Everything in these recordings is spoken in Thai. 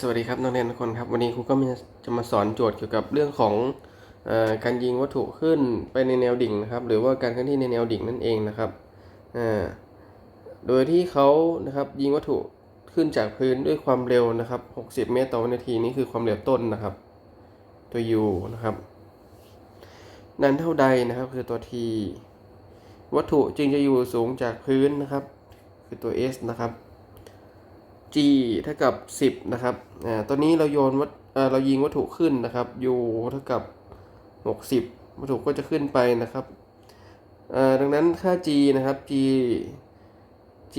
สวัสดีครับนักเรียนทุกคนครับวันนี้ครูก็จะมาสอนโจทย์เกี่ยวกับเรื่องของอการยิงวัตถุขึ้นไปในแนวดิ่งนะครับ หรือว่าการเคลื่อนที่ในแนวดิ่งนั่นเองนะครับโดยที่เขานะครับยิงวัตถุขึ้นจากพื้นด้วยความเร็วนะครับ 60 เมตรต่อวินาทีนี่คือความเร็วต้นนะครับ ตัว u นะครับ นั้นเท่าใดนะครับคือตัว t วัตถุจึงจะอยู่สูงจากพื้นนะครับ คือตัว s นะครับ g เท่ากับ 10 นะครับ อ่า ตัวนี้เราโยนวัตอ่าเรายิงวัตถุขึ้นนะครับ u เท่ากับ 60 วัตถุก็จะขึ้นไปนะครับ อ่า ดังนั้นค่า g นะครับ g g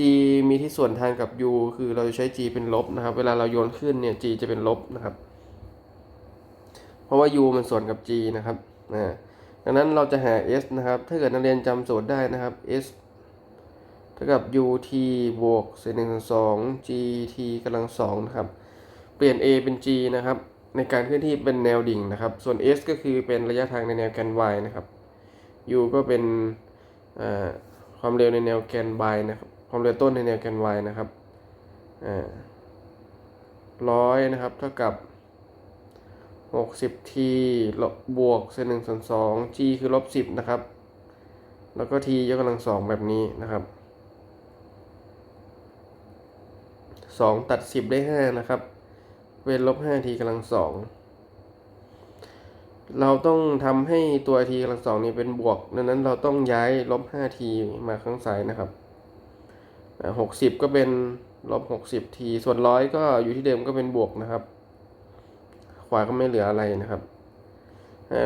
มีที่ส่วนทางกับ u คือเราจะใช้ g เป็นลบนะครับ เวลาเราโยนขึ้นเนี่ย g จะเป็นลบนะครับ เพราะว่า u มันส่วนกับ g นะครับ อ่า ดังนั้นเราจะหา s นะครับ ถ้าเกิดนักเรียนจำสูตรได้นะครับ s ท่ากับ ut บวกเศษหนึ่งส่วนสอง gt กำลังสองนะครับ เปลี่ยน a เป็น g นะครับ ในการเคลื่อนที่เป็นแนวดิ่งนะครับ ส่วน s ก็คือเป็นระยะทางในแนวแกน y นะครับ u ก็เป็นความเร็วในแนวแกน y นะครับ ความเร็วต้นในแนวแกน y นะครับร้อยนะครับ เท่ากับ 60t ลบบวกเศษหนึ่งส่วนสอง g คือลบ10นะครับ แล้วก็ t ยกกำลังสองแบบนี้นะครับ สองตัดสิบได้ห้านะครับ เว้นลบห้าทีกำลังสองเราต้องทำให้ตัวทีกำลังสองนี้เป็นบวก ดังนั้นเราต้องย้ายลบห้าทีมาข้างซ้ายนะครับหกสิบก็เป็นลบหกสิบทีส่วนร้อยก็อยู่ที่เดิมก็เป็นบวกนะครับ ขวาก็ไม่เหลืออะไรนะครับ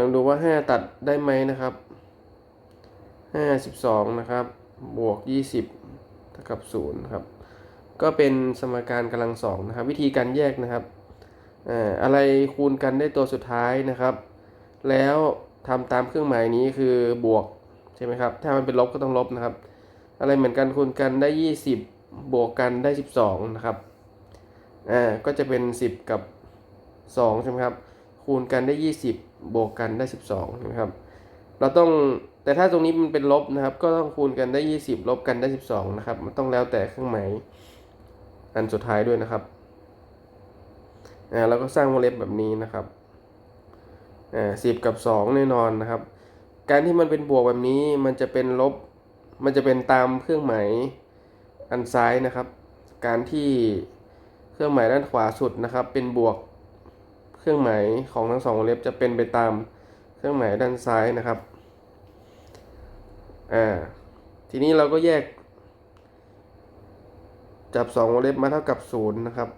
ลองดูว่าห้าตัดได้ไหมนะครับห้าสิบสองนะครับ บวกยี่สิบเท่ากับศูนย์ครับ ก็เป็นสมการกำลังสองนะครับ วิธีการแยกนะครับอะไรคูณกันได้ตัวสุดท้ายนะครับ แล้วทำตามเครื่องหมายนี้คือบวกใช่ไหมครับ ถ้ามันเป็นลบก็ต้องลบนะครับ อะไรเหมือนกันคูณกันได้ 20 บวกกันได้ 12 นะครับอ่าก็จะเป็น 10 กับ 2 ใช่ไหมครับ คูณกันได้ 20 บวกกันได้ 12ใช่ไหมครับ เราต้องแต่ถ้าตรงนี้มันเป็นลบนะครับ ก็ต้องคูณกันได้ 20 ลบกันได้ 12 นะครับ มันต้องแล้วแต่เครื่องหมาย อันสุดท้ายด้วยนะครับอ่าเราก็สร้างวงเล็บแบบนี้นะครับอ่าสิบกับสองแน่นอนนะครับ การที่มันเป็นบวกแบบนี้มันจะเป็นลบ มันจะเป็นตามเครื่องหมายอันซ้ายนะครับ การที่เครื่องหมายด้านขวาสุดนะครับ เป็นบวกเครื่องหมายของทั้งสองวงเล็บจะเป็นไปตามเครื่องหมายด้านซ้ายนะครับอ่าทีนี้เราก็แยก จับสองวงเล็บมาเท่ากับศูนย์นะครับ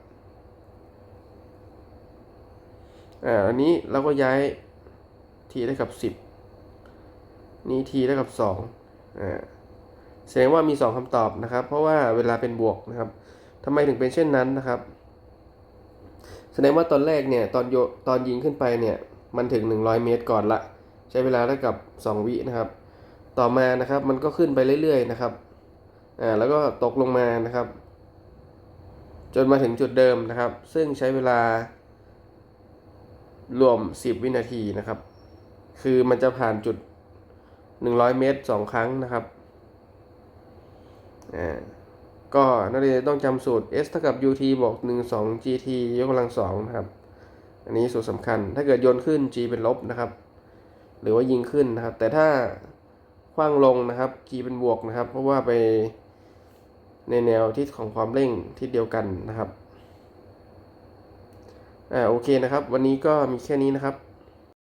อ่าอันนี้เราก็ย้าย t ได้กับสิบนี้ t ได้กับสองอ่าแสดงว่ามีสองคำตอบนะครับ เพราะว่าเวลาเป็นบวกนะครับทำไมถึงเป็นเช่นนั้นนะครับ แสดงว่าตอนแรกเนี่ยตอนโยตอนยิงขึ้นไปเนี่ยมันถึง 100 เมตรก่อนละ ใช้เวลาเท่ากับ 2 วินะครับ ต่อมานะครับมันก็ขึ้นไปเรื่อยๆนะครับอ่าแล้วก็ตกลงมานะครับ จนมาถึงจุดเดิมนะครับ ซึ่งใช้เวลารวม 10 วินาทีนะครับ คือมันจะผ่านจุด 100 เมตร 2 ครั้งนะครับอ่าก็นักเรียนต้องจำสูตร s เท่ากับ ut บวก1 2 gt ยกกำลัง2นะครับ อันนี้สูตรสำคัญ ถ้าเกิดโยนขึ้น g เป็นลบนะครับ หรือว่ายิงขึ้นนะครับ แต่ถ้าคว้างลงนะครับ g เป็นบวกนะครับ เพราะว่าไป ในแนวทิศของความเร่งทิศเดียวกันนะครับ อ่าโอเคนะครับ วันนี้ก็มีแค่นี้นะครับ